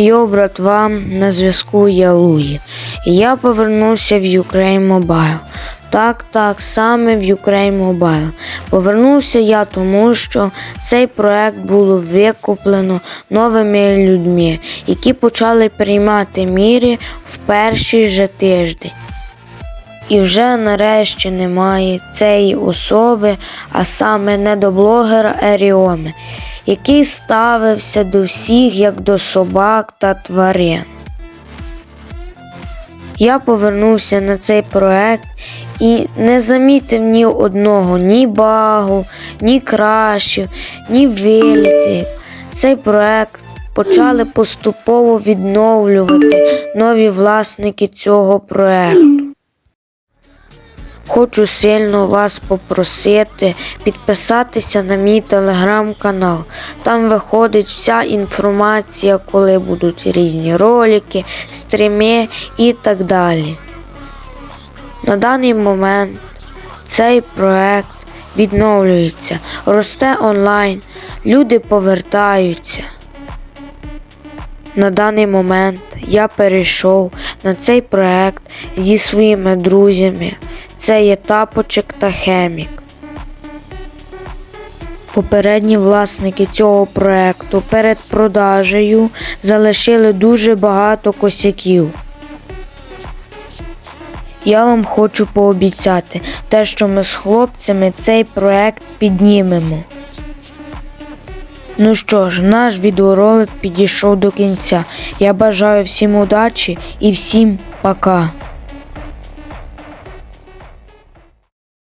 Йо, братва, на зв'язку я Луї. Я повернувся в Ukraine Mobile. Так, так, саме в Ukraine Mobile. Повернувся я тому, що цей проект було викуплено новими людьми, які почали приймати міри в перший же тиждень. І вже нарешті немає цієї особи, а саме недоблогера Еріоми, який ставився до всіх як до собак та тварин. Я повернувся на цей проект і не замітив ні одного, ні багу, ні крашів, ні вилітів. Цей проект почали поступово відновлювати нові власники цього проекту. Хочу сильно вас попросити підписатися на мій телеграм-канал. Там виходить вся інформація, коли будуть різні ролики, стріми і так далі. На даний момент цей проект відновлюється, росте онлайн, люди повертаються. На даний момент я перейшов на цей проект зі своїми друзями. Це є тапочек та хемік. Попередні власники цього проекту перед продажею залишили дуже багато косяків. Я вам хочу пообіцяти те, що ми з хлопцями цей проект піднімемо. Ну що ж, наш відеоролик підійшов до кінця. Я бажаю всім удачі і всім пока.